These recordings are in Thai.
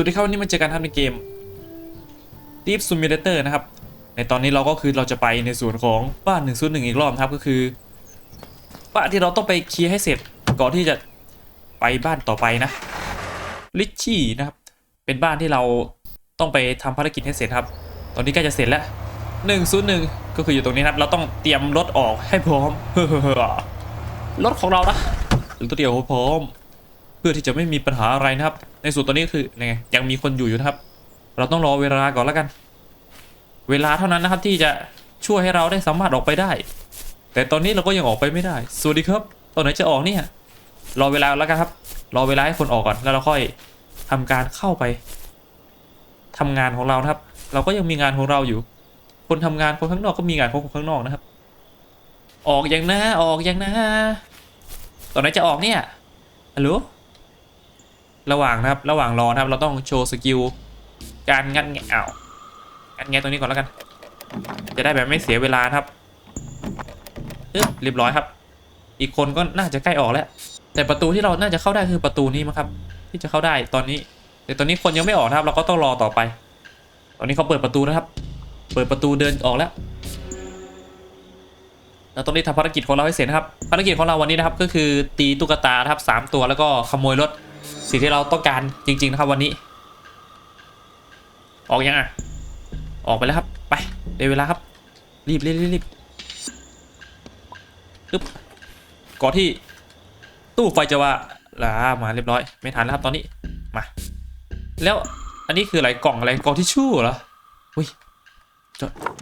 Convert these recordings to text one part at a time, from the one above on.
วัสดีครับวันนี้มาเจอกันครับในเกม Deep Simulator นะครับ ในตอนนี้เราก็คือเราจะไปในส่วนของบ้าน101อีกรอบนะครับก็คือ บ้านที่เราต้องไปเคลียร์ให้เสร็จก่อนที่จะไปบ้านต่อไปนะลิชชี่นะครับ เป็นบ้านที่เราต้องไปทำภารกิจให้เสร็จครับ ตอนนี้ใกล้จะเสร็จแล้ว101 ก็คืออยู่ตรงนี้ครับ เราต้องเตรียมรถออกให้พร้อมรถของเรานะรถเดียวพร้อม เพื่อที่จะไม่มีปัญหาอะไรนะครับ ในส่วนตัวนี้คือไงยังมีคนอยู่อยู่นะครับ เราต้องรอเวลาก่อนแล้วกัน เวลาเท่านั้นนะครับที่จะช่วยให้เราได้สามารถออกไปได้ แต่ตอนนี้เราก็ยังออกไปไม่ได้ สวัสดีครับ ตอนไหนจะออกเนี่ยรอเวลาแล้วกันครับ รอเวลาให้คนออกก่อนแล้วเราค่อยทำการเข้าไปทำงานของเรานะครับ เราก็ยังมีงานของเราอยู่ คนทำงานคนข้างนอกก็มีงานของคนข้างนอกนะครับ ออกยังนะออกยังนะตอนไหนจะออกเนี่ยฮัลโหล ระหว่างนะครับ ระหว่างรอนะครับ เราต้องโชว์สกิลการงัดแงะอ้าวงัดแงะตรงนี้ก่อนแล้วกัน จะได้แบบไม่เสียเวลาครับเอ๊ะเรียบร้อยครับ อีกคนก็น่าจะใกล้ออกแล้ว แต่ประตูที่เราน่าจะเข้าได้คือประตูนี้มั้งครับ ที่จะเข้าได้ตอนนี้ แต่ตอนนี้คนยังไม่ออกนะครับ เราก็ต้องรอต่อไป ตอนนี้เขาเปิดประตูนะครับ เปิดประตูเดินออกแล้วเราต้องรีบทำภารกิจของเราให้เสร็จนะครับ ภารกิจของเราวันนี้นะครับก็คือตีตุ๊กตาครับสามตัวแล้วก็ขโมยรถ สิ่งที่เราต้องการจริง ๆ นะครับ วันนี้ ออกยังอะ ออกไปแล้วครับ ไปได้เวลาครับ รีบรีบรีบรีบปึ๊บก่อนที่ตู้ไฟจะว่าลามาเรียบร้อย ไม่ทันแล้วครับตอนนี้ มา แล้วอันนี้คืออะไรกล่องอะไรกล่องทิชชู่เหรออุ้ย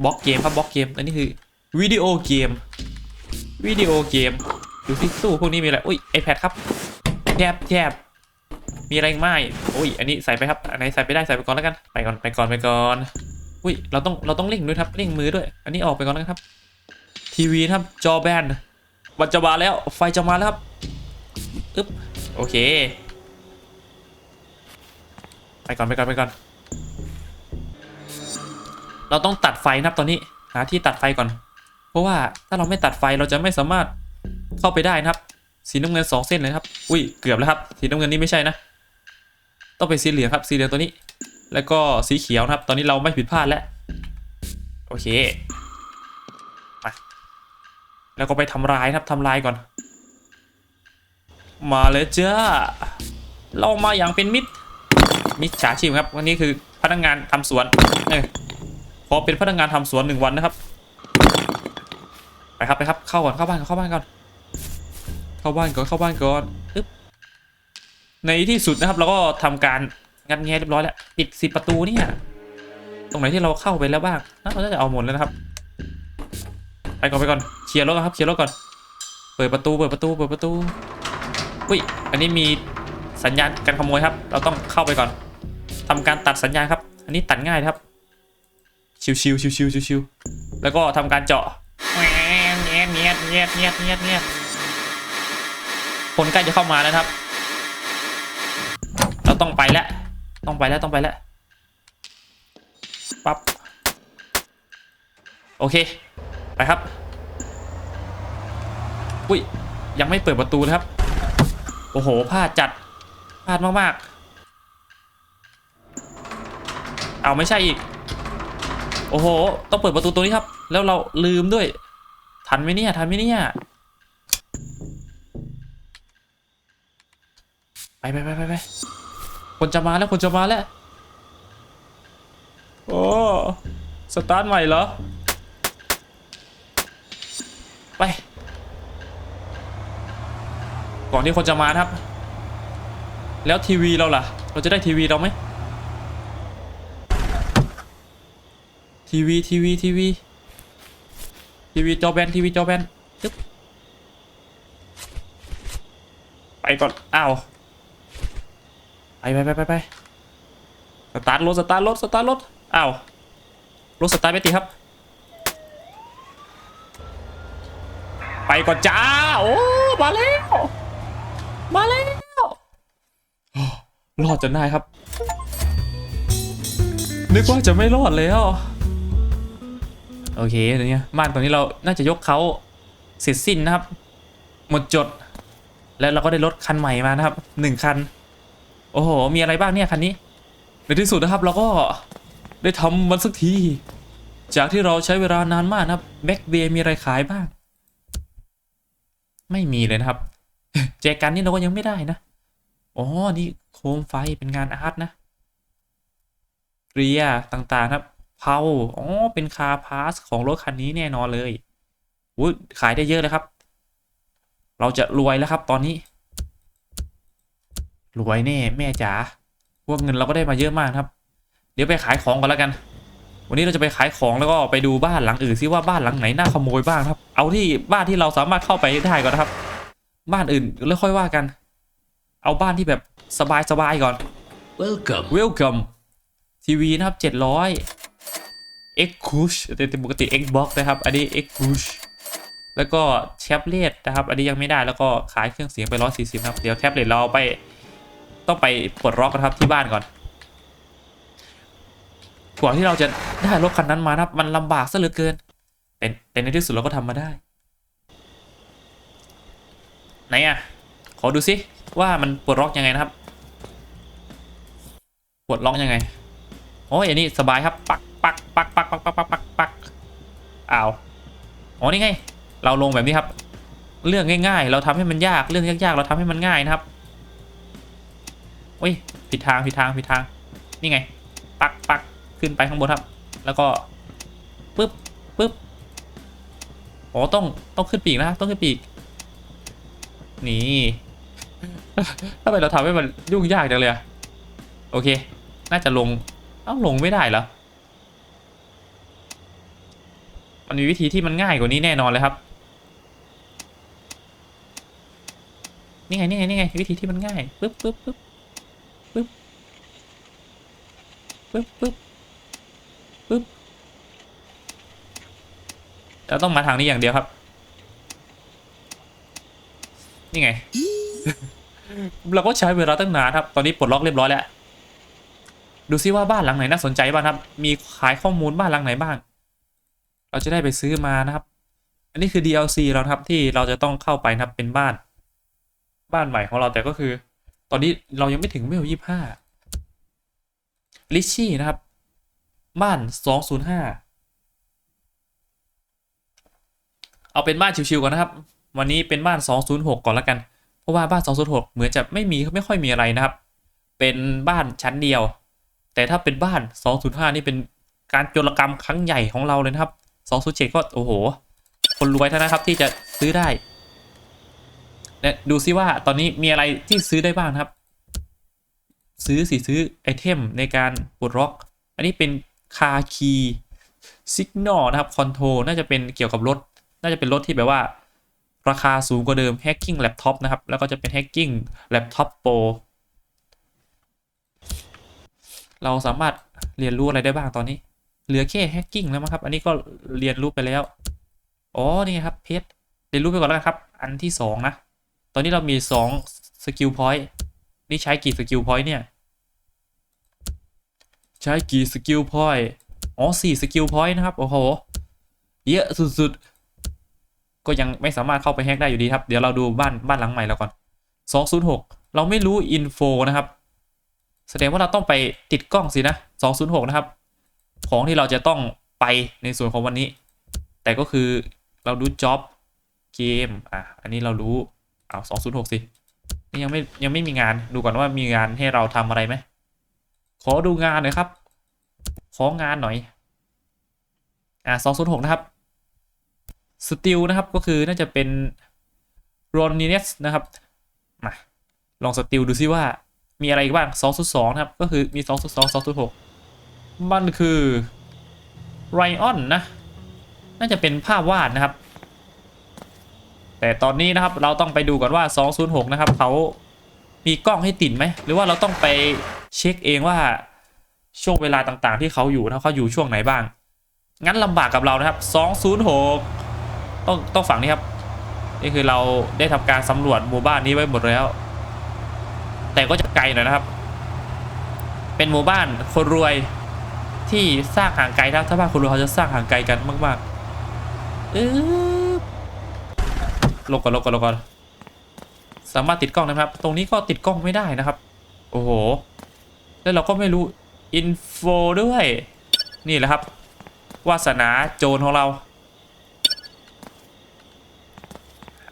บล็อกเกมครับบล็อกเกม อันนี้คือวิดีโอเกมวิดีโอเกมดูที่ตู้พวกนี้มีอะไรอุ้ย iPad ครับแทบแทบ มีอะไรอีกไหมอุ้ย อันนี้ใส่ไปครับอันไหนใส่ไปได้ใส่ไปก่อนแล้วกัน ไปก่อนไปก่อนไปก่อน อุ้ย เราต้องเราต้องเร่งด้วยครับเร่งมือด้วย อันนี้ออกไปก่อนแล้วครับ ทีวีครับ จอแบนวันจะมาแล้ว ไฟจะมาแล้วครับ อึ๊บ โอเค ไปก่อนไปก่อนไปก่อน เราต้องตัดไฟนะครับตอนนี้ หาที่ตัดไฟก่อน เพราะว่าถ้าเราไม่ตัดไฟเราจะไม่สามารถเข้าไปได้นะครับ สีน้ำเงินสองเส้นเลยครับ อุ้ย เกือบแล้วครับ สีน้ำเงินนี่ไม่ใช่นะ ต้องเป็นสีเหลืองครับสีเหลืองตัวนี้ แล้วก็สีเขียวนะครับ ตอนนี้เราไม่ผิดพลาดแล้ว โอเคมาแล้วก็ไปทำลายครับทำลายก่อน มาเลยเจ้าเรามาอย่างเป็นมิตรมิจฉาชีพครับวันนี้คือพนักงานทำสวนเออขอเป็นพนักงานทำสวนหนึ่งวันนะครับไปครับไปครับเข้าก่อนเข้าบ้านก่อนเข้าบ้านก่อนเข้าบ้านก่อนเข้าบ้านก่อนอึ๊บ ในที่สุดนะครับเราก็ทำการงัดแงะเรียบร้อยแล้วปิดสิบประตูเนี่ยตรงไหนที่เราเข้าไปแล้วบ้างเราจะเอาหมดแล้วนะครับ ไปก่อนไปก่อนเคลียร์รถครับเคลียร์รถก่อน เปิดประตูเปิดประตูเปิดประตูอุ้ยอันนี้มีสัญญาณการขโมยครับ เราต้องเข้าไปก่อนทำการตัดสัญญาณครับ อันนี้ตัดง่ายครับ ชิวชิวชิวชิวชิวชิวแล้วก็ทำการเจาะเงียบเงียบเงียบเงียบเงียบเงียบคนใกล้จะเข้ามาแล้วครับ ต้องไปแล้วต้องไปแล้วต้องไปแล้วปั๊บโอเค ไปครับ อุ้ย ยังไม่เปิดประตูนะครับ โอ้โหพลาดจัดพลาดมาก ๆ เอาไม่ใช่อีก โอ้โห ต้องเปิดประตูตัวนี้ครับ แล้วเราลืมด้วย ทันไหมเนี่ย ทันไหมเนี่ย ไปไปไปไปไป คนจะมาแล้วคนจะมาแล้ว โอ้ สตาร์ทใหม่เหรอ ไป ก่อนที่คนจะมานะครับ แล้วทีวีเราล่ะ เราจะได้ทีวีเราไหม ทีวีทีวีทีวีทีวีจอแบนทีวีจอแบนตึ๊บไปก่อน อ้าว ไปไปไปไปไปสตาร์ทรถสตาร์ทรถสตาร์ทรถอ้าวรถสตาร์ทไม่ติดครับ ไปก่อนจ้าโอ้มาแล้วมาแล้วรอดจนได้ครับ นึกว่าจะไม่รอดแล้ว โอเคเดี๋ยวนี้บ้านตอนนี้เราน่าจะยกเขาเสร็จสิ้นนะครับ หมดจด แล้วเราก็ได้รถคันใหม่มานะครับหนึ่งคัน โอ้โห มีอะไรบ้างเนี่ยคันนี้ ในที่สุดนะครับเราก็ได้ทำมันสักที จากที่เราใช้เวลานานมากนะครับแบ็กเบย์มีอะไรขายบ้าง ไม่มีเลยนะครับ แจกันนี่เราก็ยังไม่ได้นะ อ๋อ นี่โคมไฟเป็นงานอาร์ตนะเรียต่างๆครับเพาอ๋อ เป็นคาร์พาสของรถคันนี้แน่นอนเลยอุ้ยขายได้เยอะเลยครับ เราจะรวยแล้วครับตอนนี้ รวยแน่แม่จ๋าพวกเงินเราก็ได้มาเยอะมากครับ เดี๋ยวไปขายของกันแล้วกัน วันนี้เราจะไปขายของแล้วก็ไปดูบ้านหลังอื่นซิว่าบ้านหลังไหนน่าขโมยบ้างครับ เอาที่บ้านที่เราสามารถเข้าไปได้ก่อนนะครับ บ้านอื่นแล้วค่อยว่ากัน เอาบ้านที่แบบสบายๆก่อน Welcome. Welcome ทีวีนะครับ700 X c u s h แต่ปกติ Xbox นะครับ อันนี้ X c u s h แล้วก็แท็บเล็ตนะครับ อันนี้ยังไม่ได้แล้วก็ขายเครื่องเสียงไป 140นะครับ เดี๋ยวแท็บเล็ตเราเอาไป ต้องไปปลดล็อกนะครับที่บ้านก่อนกว่าที่เราจะได้รถคันนั้นมานะครับมันลำบากซะเหลือเกิน แต่แต่ในที่สุดเราก็ทำมาได้ ไหนอะ ขอดูซิว่ามันปลดล็อกยังไงนะครับปลดล็อกยังไง โอ้ยอันนี้สบายครับ ปักปักปักปักปักปักปักปักปักอ้าวอ๋อนี่ไง เราลงแบบนี้ครับ เรื่องง่าย ๆ เราทำให้มันยาก เรื่องยากๆ เราทำให้มันง่ายนะครับ โอ้ยผิดทางผิดทางผิดทาง นี่ไง ปักปักขึ้นไปข้างบนครับ แล้วก็ปึ๊บปึ๊บอ๋อต้องต้องขึ้นปีกนะต้องขึ้นปีกนี่ทำไมเราทำให้มันยุ่งยากจังเลยอะโอเค น่าจะลง เอ้าลงไม่ได้เหรอมันมีวิธีที่มันง่ายกว่านี้แน่นอนเลยครับ นี่ไงนี่ไงนี่ไงวิธีที่มันง่ายปึ๊บปึ๊บปึ๊บปึ๊บ ปึ๊บปึ๊บปึ๊บเราต้องมาทางนี้อย่างเดียวครับ นี่ไง เราก็ใช้เวลาตั้งนานครับ ตอนนี้ปลดล็อกเรียบร้อยแล้ว ดูซิว่าบ้านหลังไหนน่าสนใจบ้างครับ มีขายข้อมูลบ้านหลังไหนบ้าง เราจะได้ไปซื้อมานะครับ อันนี้คือ DLC เราครับที่เราจะต้องเข้าไปนะครับเป็นบ้าน บ้านใหม่ของเราแต่ก็คือ ตอนนี้เรายังไม่ถึงเวลยี่ห้า ลิชชี่นะครับ บ้านสองศูนย์ห้าเอาเป็นบ้านชิวๆก่อนนะครับ วันนี้เป็นบ้าน 206 ก่อนละกัน เพราะว่าบ้าน 206 เหมือนจะไม่มีไม่ค่อยมีอะไรนะครับ เป็นบ้านชั้นเดียว แต่ถ้าเป็นบ้าน 205 นี่เป็นการโจรกรรมครั้งใหญ่ของเราเลยนะครับ 207 ก็โอ้โห คนรวยเท่านั้นครับที่จะซื้อได้เนี่ยดูซิว่าตอนนี้มีอะไรที่ซื้อได้บ้างครับ ซื้อสิซื้อไอเทมในการปลดล็อก อันนี้เป็นคาคีสิกนอนะครับคอนโทรน่าจะเป็นเกี่ยวกับรถ น่าจะเป็นรถที่แบบว่า ราคาสูงกว่าเดิม Hacking Laptop นะครับ แล้วก็จะเป็น Hacking Laptop Pro เราสามารถเรียนรู้อะไรได้บ้างตอนนี้ เหลือแค่ Hacking แล้วมั้งครับ อันนี้ก็เรียนรู้ไปแล้ว อ๋อ นี่ครับเพชรเรียนรู้ไปก่อนแล้วครับ อันที่สองนะ ตอนนี้เรามีสองสกิลพอยต์ นี่ใช้กี่สกิลพอยต์เนี่ย ใช้กี่สกิลพอยต์อ๋อสี่สกิลพอยต์นะครับ โอ้โห เยอะสุดๆ ก็ยังไม่สามารถเข้าไปแฮกได้อยู่ดีครับ เดี๋ยวเราดูบ้านบ้านหลังใหม่แล้วก่อน 206 เราไม่รู้อินโฟนะครับ แสดงว่าเราต้องไปติดกล้องสินะ 206 นะครับ ของที่เราจะต้องไปในส่วนของวันนี้ แต่ก็คือเราดูจ็อบเกม อะ อันนี้เรารู้ เอา206 สิ นี่ยังไม่ยังไม่มีงานดูก่อนว่ามีงานให้เราทำอะไรไหมขอดูงานหน่อยครับ ของานหน่อย อะ206นย์หกนะครับสติลนะครับก็คือน่าจะเป็นโรนิเนสนะครับมาลองสติลดูซิว่ามีอะไรบ้าง202นะครับ ก็คือมี 202 206 มันคือไรออนนะ น่าจะเป็นภาพวาดนะครับ แต่ตอนนี้นะครับเราต้องไปดูก่อนว่า 206 นะครับเขามีกล้องให้ติดไหม หรือว่าเราต้องไปเช็คเองว่าช่วงเวลาต่างๆ ที่เขาอยู่นะเขาอยู่ช่วงไหนบ้าง งั้นลำบากกับเรานะครับ 206 ต้องต้องฝั่งนี้ครับ นี่คือเราได้ทำการสำรวจหมู่บ้านนี้ไว้หมดแล้ว แต่ก็จะไกลหน่อยนะครับ เป็นหมู่บ้านคนรวยที่สร้างห่างไกลครับถ้าบ้านคนรวยเขาจะสร้างห่างไกลกันมากๆเออ ลงก่อนลงก่อนลงก่อนสามารถติดกล้องนะครับ ตรงนี้ก็ติดกล้องไม่ได้นะครับ โอ้โห แล้วเราก็ไม่รู้อินโฟด้วย นี่แหละครับ วาสนาโจรของเรา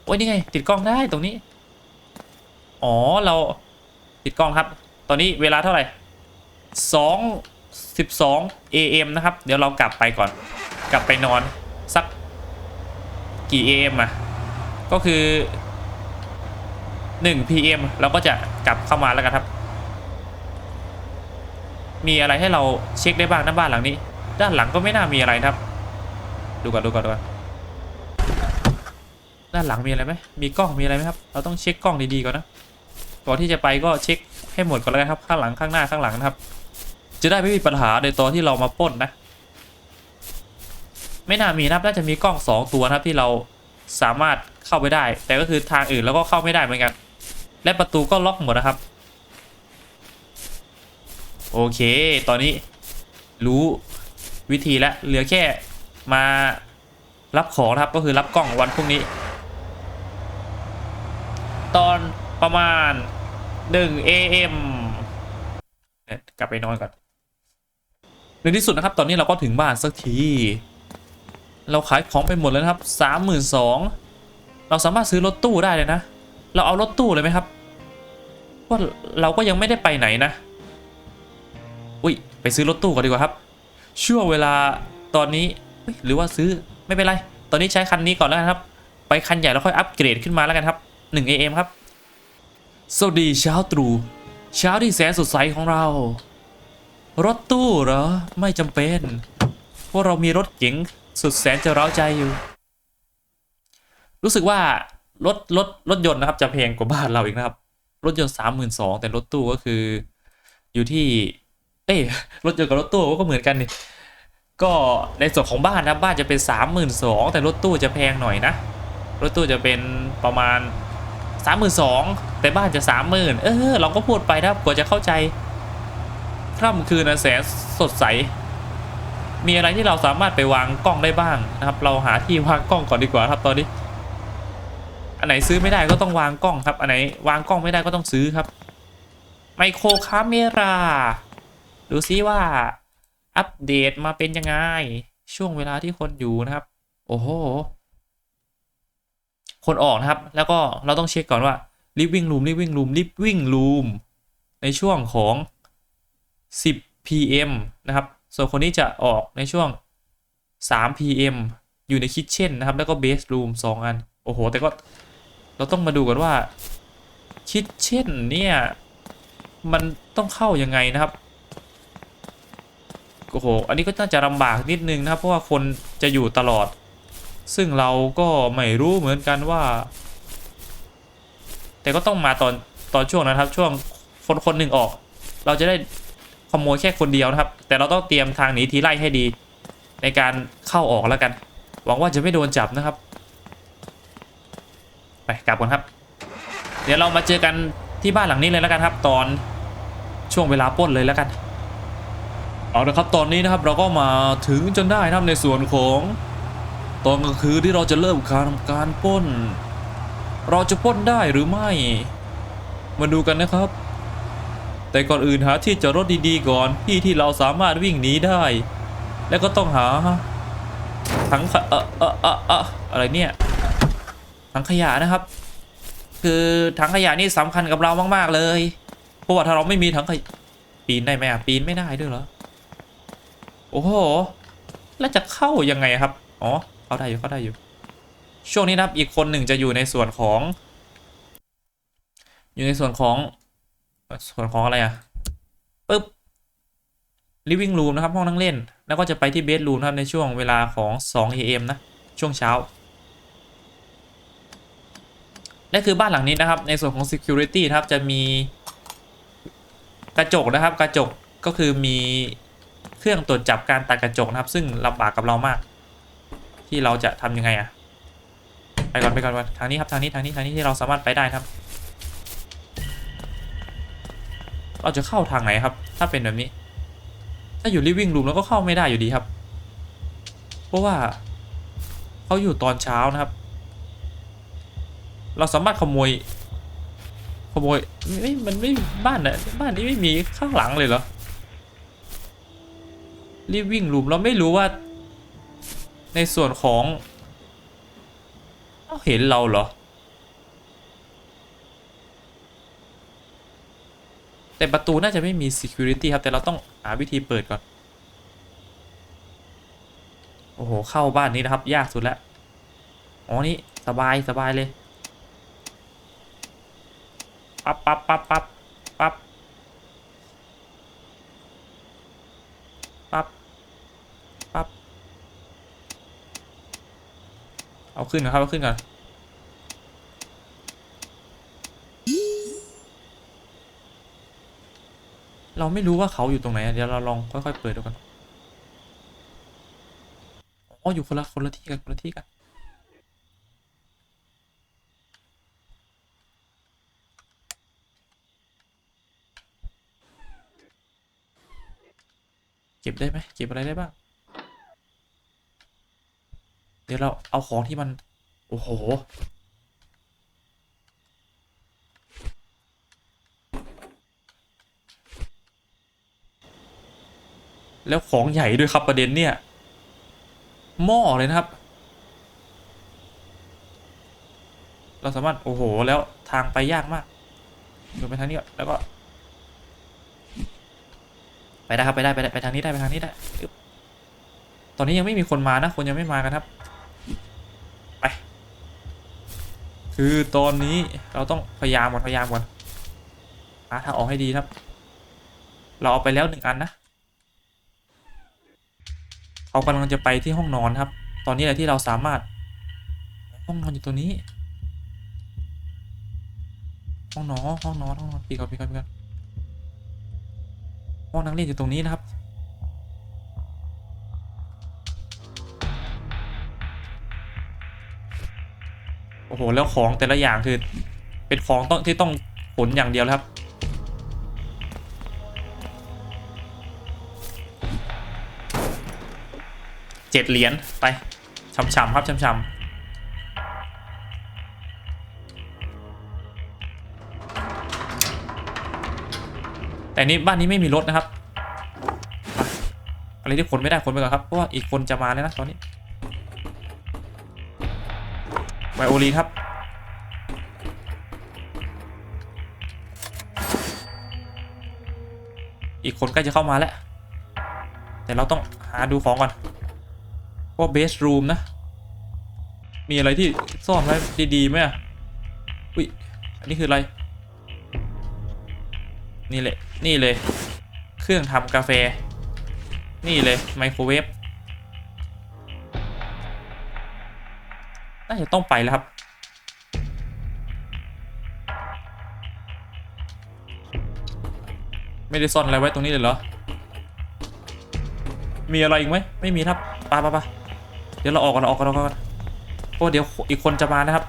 โอ้ยนี่ไง ติดกล้องได้ตรงนี้ อ๋อเราติดกล้องครับ ตอนนี้เวลาเท่าไหร่สองสิบสอง AM นะครับ เดี๋ยวเรากลับไปก่อน กลับไปนอนสักกี่ AM อะ ก็คือ 1 PM เราก็จะกลับเข้ามาแล้วกันครับ มีอะไรให้เราเช็คได้บ้างนะบ้านหลังนี้ ด้านหลังก็ไม่น่ามีอะไรครับ ดูก่อนดูก่อนดูก่อนด้านหลังมีอะไรไหมมีกล้องมีอะไรไหมครับ เราต้องเช็คกล้องดีๆก่อนนะ ก่อนที่จะไปก็เช็คให้หมดก่อนแล้วกันครับ ข้างหลังข้างหน้าข้างหลังนะครับ จะได้ไม่มีปัญหาในตอนที่เรามาป้นนะ ไม่น่ามีนะครับ น่าจะมีกล้องสองตัวนะครับที่เราสามารถ เข้าไปได้ แต่ก็คือทางอื่นแล้วก็เข้าไม่ได้เหมือนกัน และประตูก็ล็อกหมดนะครับ โอเค ตอนนี้รู้วิธีแล้วเหลือแค่มารับของนะครับก็คือรับกล้องวันพรุ่งนี้ ตอนประมาณ 1 AM เนี่ยกลับไปนอนก่อนในที่สุดนะครับ ตอนนี้เราก็ถึงบ้านสักที เราขายของไปหมดแล้วนะครับสามหมื่นสอง เราสามารถซื้อรถตู้ได้เลยนะ เราเอารถตู้เลยไหมครับว่าเราก็ยังไม่ได้ไปไหนนะ อุ้ยไปซื้อรถตู้ก่อนดีกว่าครับ ช่วงเวลาตอนนี้หรือว่าซื้อไม่เป็นไร ตอนนี้ใช้คันนี้ก่อนแล้วกันครับ ไปคันใหญ่แล้วค่อยอัปเกรดขึ้นมาแล้วกันครับ 1 AM ครับ สวัสดีเช้าตรู่เช้าที่แสนสดใสของเรา รถตู้เหรอ ไม่จำเป็น เพราะเรามีรถเก๋งสุดแสนจะเร้าใจอยู่ รู้สึกว่ารถรถรถยนต์นะครับจะแพงกว่าบ้านเราอีกนะครับ รถยนต์สามหมื่นสองแต่รถตู้ก็คืออยู่ที่ เอ้ยรถยนต์กับรถตู้ก็เหมือนกันนี่ก็ในส่วนของบ้านนะบ้านจะเป็นสามหมื่นสองแต่รถตู้จะแพงหน่อยนะ รถตู้จะเป็นประมาณสามหมื่นสองแต่บ้านจะสามหมื่นเออเราก็พูดไปนะกว่าจะเข้าใจค่ำคืนนะแสนสดใส มีอะไรที่เราสามารถไปวางกล้องได้บ้างนะครับ เราหาที่วางกล้องก่อนดีกว่าครับตอนนี้ อันไหนซื้อไม่ได้ก็ต้องวางกล้องครับ อันไหนวางกล้องไม่ได้ก็ต้องซื้อครับ ไมโครคาเมราดูซิว่าอัปเดตมาเป็นยังไง ช่วงเวลาที่คนอยู่นะครับ โอ้โห คนออกนะครับ แล้วก็เราต้องเช็คก่อนว่า living room living room living room ในช่วงของ 10 pm นะครับ ส่วนคนนี้จะออกในช่วง 3 pm อยู่ในคิทเช่นนะครับ แล้วก็เบสรูม2อัน โอ้โห แต่ก็ เราต้องมาดูกันว่าคิทเช่นเนี่ย มันต้องเข้ายังไงนะครับโอ้โหอันนี้ก็น่าจะลำบากนิดนึงนะครับ เพราะว่าคนจะอยู่ตลอด ซึ่งเราก็ไม่รู้เหมือนกันว่า แต่ก็ต้องมาตอนตอนช่วงนะครับ ช่วงคนคนหนึ่งออก เราจะได้ขโมยแค่คนเดียวนะครับ แต่เราต้องเตรียมทางหนีทีไล่ให้ดี ในการเข้าออกแล้วกัน หวังว่าจะไม่โดนจับนะครับ ไปกลับก่อนครับ เดี๋ยวเรามาเจอกันที่บ้านหลังนี้เลยแล้วกันครับ ตอนช่วงเวลาป้นเลยแล้วกันเอาละครับตอนนี้นะครับเราก็มาถึงจนได้นะครับในส่วนของตอนกลางคืนที่เราจะเริ่มการทำการป้น เราจะป้นได้หรือไม่ มาดูกันนะครับ แต่ก่อนอื่นหาที่จอดรถดีๆก่อนที่ที่เราสามารถวิ่งหนีได้ แล้วก็ต้องหาถังเออเออเออเอออะไรเนี่ย ถังขยะนะครับ คือถังขยะนี่สำคัญกับเรามากๆเลย เพราะว่าถ้าเราไม่มีถังขยะปีนได้ไหมอะปีนไม่ได้ด้วยเหรอโอ้โหแล้วจะเข้ายังไงครับอ๋อเข้าได้อยู่เข้าได้อยู่ ช่วงนี้นะครับอีกคนหนึ่งจะอยู่ในส่วนของ อยู่ในส่วนของส่วนของอะไรอะปึ๊บ living room นะครับห้องนั่งเล่น แล้วก็จะไปที่ bedroom นะครับในช่วงเวลาของ 2 am นะ ช่วงเช้า และคือบ้านหลังนี้นะครับ ในส่วนของ security นะครับจะมีกระจกนะครับ กระจกก็คือมีเครื่องตรวจจับการตัดกระจกนะครับ ซึ่งลำบากกับเรามาก ที่เราจะทำยังไงอะไปก่อนไปก่อนไปก่อนทางนี้ครับทางนี้ทางนี้ทางนี้ที่เราสามารถไปได้ครับ เราจะเข้าทางไหนครับ ถ้าเป็นแบบนี้ ถ้าอยู่ living room แล้วก็เข้าไม่ได้อยู่ดีครับ เพราะว่าเขาอยู่ตอนเช้านะครับ เราสามารถขโมย ขโมยไม่มันไม่บ้านนะบ้านนี้ไม่มีข้างหลังเลยเหรอ รีบวิ่งลุมเราไม่รู้ว่า ในส่วนของเอ้าเห็นเราเหรอ แต่ประตูน่าจะไม่มี security ครับ แต่เราต้องหาวิธีเปิดก่อน โอ้โห เข้าบ้านนี้นะครับ ยากสุดแล้ว อ๋อ นี่ สบาย สบายเลย ปั๊บปั๊บปั๊บปั๊บปั๊บปั๊บปั๊บเอาขึ้นก่อนครับเอาขึ้นก่อนเราไม่รู้ว่าเขาอยู่ตรงไหน เดี๋ยวเราลองค่อยๆเปิดดูกัน อ๋อ อยู่คนละคนละที่กันคนละที่กัน ก็บได้ไหมเก็บอะไรได้บ้าง เดี๋ยวเราเอาของที่มัน โอ้โห แล้วของใหญ่ด้วยครับประเด็นเนี่ย หม้อเลยนะครับ เราสามารถ โอ้โห แล้วทางไปยากมากเดินไปทางนี้ก่อนแล้วก็ ไปได้ครับไปได้ไปได้ไปทางนี้ได้ไปทางนี้ได้ ตอนนี้ยังไม่มีคนมานะ คนยังไม่มากันครับ ไป คือตอนนี้เราต้องพยายามก่อนพยายามก่อนหาทางออกให้ดีครับ เราเอาไปแล้วหนึ่งอันนะเขากำลังจะไปที่ห้องนอนครับ ตอนนี้แหละที่เราสามารถ ห้องนอนอยู่ตัวนี้ ห้องนอนห้องนอนห้องนอนปีก่อนปีก่อนปีก่อน ห้องนักเรียนอยู่ตรงนี้นะครับ โอ้โห แล้วของแต่ละอย่างคือเป็นของต้องที่ต้องขนอย่างเดียวครับ เจ็ดเหรียญไปช่ำๆครับช่ำๆ แต่นี้บ้านนี้ไม่มีรถนะครับอะไรที่ขนไม่ได้ขนไปก่อนครับเพราะว่าอีกคนจะมาแล้วนะตอนนี้ไวโอลีนครับอีกคนใกล้จะเข้ามาแล้ว แต่เราต้องหาดูของก่อนว่าเบสรูมนะ มีอะไรที่ซ่อนไว้ดีๆไหมอะ อุ้ย อันนี้คืออะไร นี่เลย นี่เลย เครื่องทำกาแฟ นี่เลยไมโครเวฟน่าจะต้องไปแล้วครับ ไม่ได้ซ่อนอะไรไว้ตรงนี้เลยเหรอ มีอะไรอีกไหมไม่มีครับไปไปไปเดี๋ยวเราออกก่อนเราออกก่อนเราออกก่อนเพราะเดี๋ยวอีกคนจะมานะครับ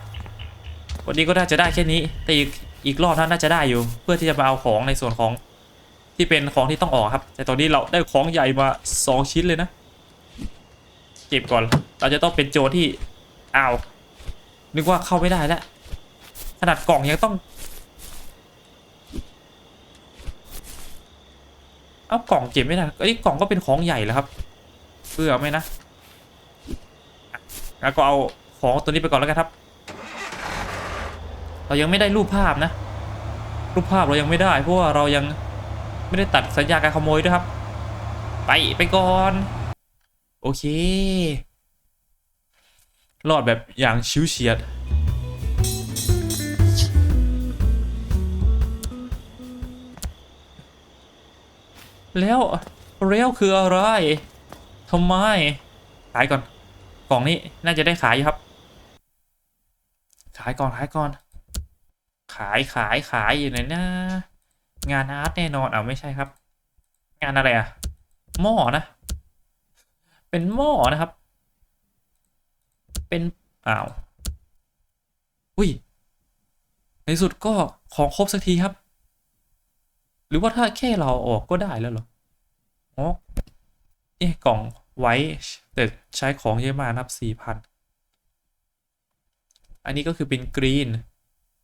วันนี้ก็น่าจะได้แค่นี้ แต่อีกอีกรอบน่าจะได้อยู่ เพื่อที่จะมาเอาของในส่วนของ ที่เป็นของที่ต้องออกครับ แต่ตอนนี้เราได้ของใหญ่มาสองชิ้นเลยนะ เก็บก่อน เราจะต้องเป็นโจที่อ้าวนึกว่าเข้าไม่ได้แล้วขนาดกล่องยังต้อง เอากล่องเก็บไม่ได้ไอ้กล่องก็เป็นของใหญ่แล้วครับเบื่อไหมนะอะงั้นก็เอาของตัวนี้ไปก่อนแล้วกันครับ เรายังไม่ได้รูปภาพนะ รูปภาพเรายังไม่ได้ เพราะว่าเรายัง ไม่ได้ตัดสัญญาการขโมยด้วยครับ ไปไปก่อน โอเค รอดแบบอย่างชิวเฉียด แล้วเร็วคืออะไรทำไม ขายก่อน กล่องนี้น่าจะได้ขายอยู่ครับ ขายก่อนขายก่อน ขายขายขายอยู่ไหนนะ งานอาร์ตแน่นอนอ่าไม่ใช่ครับ งานอะไรอะหม้อนะ เป็นหม้อนะครับ เป็นอ้าวอุ้ยในสุดก็ของครบสักทีครับ หรือว่าถ้าแค่เราออกก็ได้แล้วหรออ๋อเอ๊กล่องไว้แต่ใช้ของเยอะมากนับสี่พันอันนี้ก็คือเป็นกรีน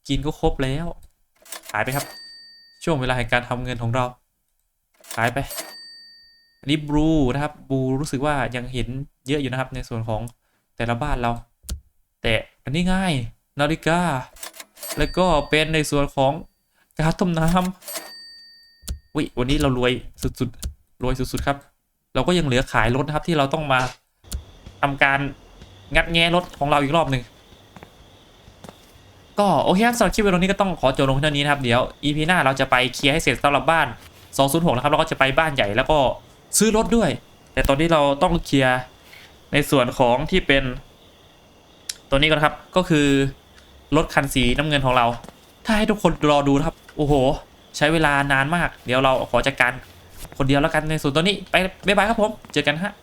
กินก็ครบแล้วขายไปครับ ช่วงเวลาแห่งการทำเงินของเรา ขายไป อันนี้บลูนะครับบลูรู้สึกว่ายังเห็นเยอะอยู่นะครับ ในส่วนของแต่ละบ้านเรา แต่อันนี้ง่ายนาฬิกา แล้วก็เป็นในส่วนของการต้มน้ำวิวันนี้เรารวยสุดๆรวยสุดๆครับ เราก็ยังเหลือขายรถนะครับที่เราต้องมาทำการงัดแงะรถของเราอีกรอบหนึ่ง ก็โอเคครับสำหรับคลิปวิดีโอนี้ก็ต้องขอจบลงเท่านี้นะครับ เดี๋ยว EP หน้าเราจะไปเคลียร์ให้เสร็จสำหรับบ้าน 206 นะครับ แล้วก็จะไปบ้านใหญ่แล้วก็ซื้อรถด้วย แต่ตอนนี้เราต้องเคลียร์ในส่วนของที่เป็นตัวนี้ก่อนครับ ก็คือรถคันสีน้ำเงินของเรา ถ้าให้ทุกคนรอดูนะครับ โอ้โห ใช้เวลานานมาก เดี๋ยวเราขอจัดการคนเดียวแล้วกันในส่วนตัวนี้ ไปบ๊ายบายครับผม เจอกันฮะ